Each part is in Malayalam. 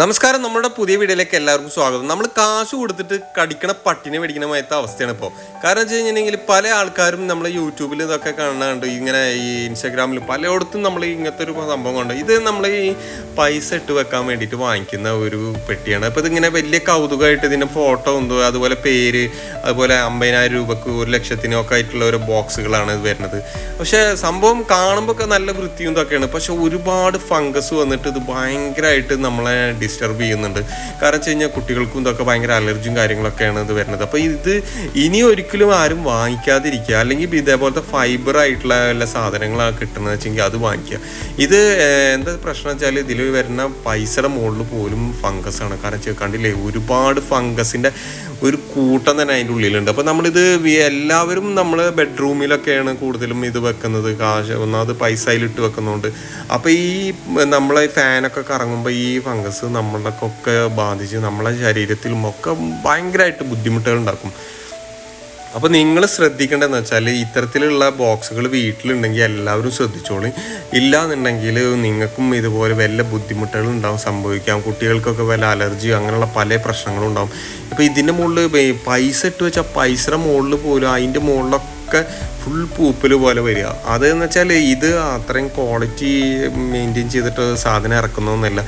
നമസ്കാരം നമ്മുടെ പുതിയ വീഡിയോയിലേക്ക് എല്ലാവർക്കും സ്വാഗതം. നമ്മൾ കാശ് കൊടുത്തിട്ട് കടിക്കണ പട്ടിനെ മേടിക്കണ മായത്തെ അവസ്ഥയാണ് ഇപ്പോൾ കാരണം വെച്ച് കഴിഞ്ഞിട്ടുണ്ടെങ്കിൽ പല ആൾക്കാരും നമ്മൾ യൂട്യൂബിൽ ഇതൊക്കെ കാണാറുണ്ട് ഇങ്ങനെ ഈ ഇൻസ്റ്റാഗ്രാമിൽ പലയിടത്തും നമ്മൾ ഇങ്ങനത്തെ ഒരു സംഭവം കൊണ്ട് ഇത് നമ്മൾ ഈ പൈസ ഇട്ട് വെക്കാൻ വേണ്ടിയിട്ട് വാങ്ങിക്കുന്ന ഒരു പെട്ടിയാണ്. അപ്പോൾ ഇതിങ്ങനെ വലിയ കൗതുകമായിട്ട് ഇതിന്റെ ഫോട്ടോ ഉണ്ട് അതുപോലെ പേര് അതുപോലെ അമ്പതിനായിരം രൂപക്ക് ഒരു ലക്ഷത്തിനും ഒക്കെ ആയിട്ടുള്ള ഒരു ബോക്സുകളാണ് ഇത് വരുന്നത്. പക്ഷേ സംഭവം കാണുമ്പോൾ ഒക്കെ നല്ല വൃത്തിയും ഇതൊക്കെയാണ്. പക്ഷെ ഒരുപാട് ഫംഗസ് വന്നിട്ട് ഇത് ഭയങ്കരമായിട്ട് നമ്മളെ ഡിസ്റ്റർബ് ചെയ്യുന്നുണ്ട്. കാരണം വെച്ച് കഴിഞ്ഞാൽ കുട്ടികൾക്കും ഇതൊക്കെ ഭയങ്കര അലർജിയും കാര്യങ്ങളൊക്കെയാണ് ഇത് വരുന്നത്. അപ്പോൾ ഇത് ഇനി ഒരിക്കലും ആരും വാങ്ങിക്കാതിരിക്കുക. അല്ലെങ്കിൽ ഇതേപോലത്തെ ഫൈബർ ആയിട്ടുള്ള വല്ല സാധനങ്ങളാണ് കിട്ടുന്നത് വെച്ചെങ്കിൽ അത് വാങ്ങിക്കുക. ഇത് എന്താ പ്രശ്നം വെച്ചാൽ ഇതിൽ വരുന്ന പൈസയുടെ മുകളിൽ പോലും ഫംഗസ് ആണ്. കാരണം വെച്ചാൽ കണ്ടില്ലേ ഒരുപാട് ഫംഗസിന്റെ ഒരു കൂട്ടം തന്നെ അതിന്റെ ഉള്ളിലുണ്ട്. അപ്പോൾ നമ്മളിത് എല്ലാവരും നമ്മൾ ബെഡ്റൂമിലൊക്കെയാണ് കൂടുതലും ഇത് വെക്കുന്നത്. കാശ് ഒന്നാമത് പൈസയിലിട്ട് വെക്കുന്നതുകൊണ്ട് അപ്പോൾ ഈ നമ്മളെ ഫാനൊക്കെ കറങ്ങുമ്പോൾ ഈ ഫംഗസ് നമ്മളൊക്കെ ബാധിച്ച് നമ്മളെ ശരീരത്തിലും ഒക്കെ ഭയങ്കരമായിട്ട് ബുദ്ധിമുട്ടുകൾ ഉണ്ടാക്കും. അപ്പോൾ നിങ്ങൾ ശ്രദ്ധിക്കേണ്ടതെന്ന് വെച്ചാൽ ഇത്തരത്തിലുള്ള ബോക്സുകൾ വീട്ടിലുണ്ടെങ്കിൽ എല്ലാവരും ശ്രദ്ധിച്ചോളൂ. ഇല്ലാന്നുണ്ടെങ്കിൽ നിങ്ങൾക്കും ഇതുപോലെ വല്ല ബുദ്ധിമുട്ടുകൾ ഉണ്ടാവും സംഭവിക്കാം. കുട്ടികൾക്കൊക്കെ വല്ല അലർജി അങ്ങനെയുള്ള പല പ്രശ്നങ്ങളും ഉണ്ടാവും. ഇപ്പോൾ ഇതിന്റെ മുകളിൽ പൈസ ഇട്ട് വെച്ചാൽ പൈസയുടെ മുകളിൽ പോലും അതിന്റെ മുകളിലൊക്കെ ഫുൾ പൂപ്പൽ പോലെ വരിക. അതെന്ന് വെച്ചാൽ ഇത് അത്രയും ക്വാളിറ്റി മെയിന്റെയിൻ ചെയ്തിട്ട് സാധനം ഇറക്കുന്നൊന്നുമല്ല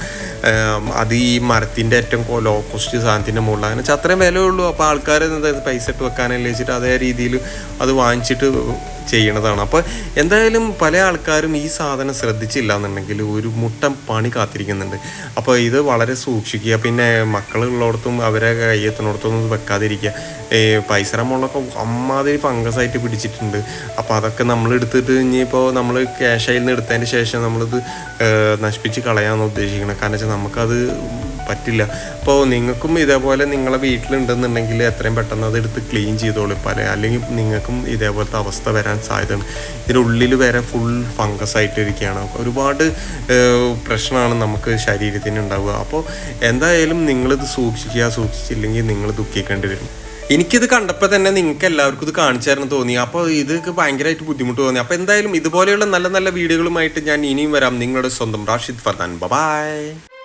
അത് ഈ മരത്തിന്റെ ഏറ്റവും ലോ കോസ്റ്റ് സാധനത്തിന്റെ മുകളിൽ അങ്ങനെ വെച്ചാൽ അത്രയും വിലയുള്ളൂ അപ്പോൾ ആൾക്കാർ പൈസ ഇട്ട് വെക്കാനല്ലേ വെച്ചിട്ട് അതേ രീതിയിൽ അത് വാങ്ങിച്ചിട്ട് ചെയ്യണതാണ്. അപ്പോൾ എന്തായാലും പല ആൾക്കാരും ഈ സാധനം ശ്രദ്ധിച്ചില്ല എന്നുണ്ടെങ്കിൽ ഒരു മുട്ടം പണി കാത്തിരിക്കുന്നുണ്ട്. അപ്പോൾ ഇത് വളരെ സൂക്ഷിക്കുക. പിന്നെ മക്കളുള്ളിടത്തും അവരെ കയ്യെത്തുന്നിടത്തൊന്നും ഒന്നും വെക്കാതിരിക്കുക. ഈ പൈസയുടെ മുകളിലൊക്കെ അമ്മാതിരി ഫംഗസായിട്ട് പിടിച്ചിട്ടുണ്ട്. അപ്പോൾ അതൊക്കെ നമ്മൾ എടുത്തിട്ട് ഇനിയിപ്പോൾ നമ്മൾ ക്യാഷ് നിന്ന് എടുത്തതിന് ശേഷം നമ്മളിത് നശിപ്പിച്ച് കളയാമെന്ന് ഉദ്ദേശിക്കണം കാരണം വെച്ചാൽ നമുക്കത് പറ്റില്ല. അപ്പോൾ നിങ്ങൾക്കും ഇതേപോലെ നിങ്ങളെ വീട്ടിലുണ്ടെന്നുണ്ടെങ്കിൽ എത്രയും പെട്ടെന്ന് അത് എടുത്ത് ക്ലീൻ ചെയ്തോളൂ. പല അല്ലെങ്കിൽ നിങ്ങൾക്കും ഇതേപോലത്തെ അവസ്ഥ വരാൻ സാധ്യതയുണ്ട്. ഇതിനുള്ളിൽ വരെ ഫുൾ ഫംഗസ് ആയിട്ടിരിക്കുകയാണ്. ഒരുപാട് പ്രശ്നമാണ് നമുക്ക് ശരീരത്തിന് ഉണ്ടാവുക. അപ്പോൾ എന്തായാലും നിങ്ങളിത് സൂക്ഷിക്കുക സൂക്ഷിച്ചില്ലെങ്കിൽ നിങ്ങൾ ദുഃഖിക്കേണ്ടി വരും. എനിക്കിത് കണ്ടപ്പോൾ തന്നെ നിങ്ങൾക്ക് എല്ലാവർക്കും ഇത് കാണിച്ചു തരണം തോന്നി. അപ്പോൾ ഇതൊക്കെ ഭയങ്കരമായിട്ട് ബുദ്ധിമുട്ട് തോന്നി. അപ്പോൾ എന്തായാലും ഇതുപോലെയുള്ള നല്ല നല്ല വീഡിയോകളുമായിട്ട് ഞാൻ ഇനിയും വരാം. നിങ്ങളുടെ സ്വന്തം റാഷിദ് ഫർദാൻ. ബൈ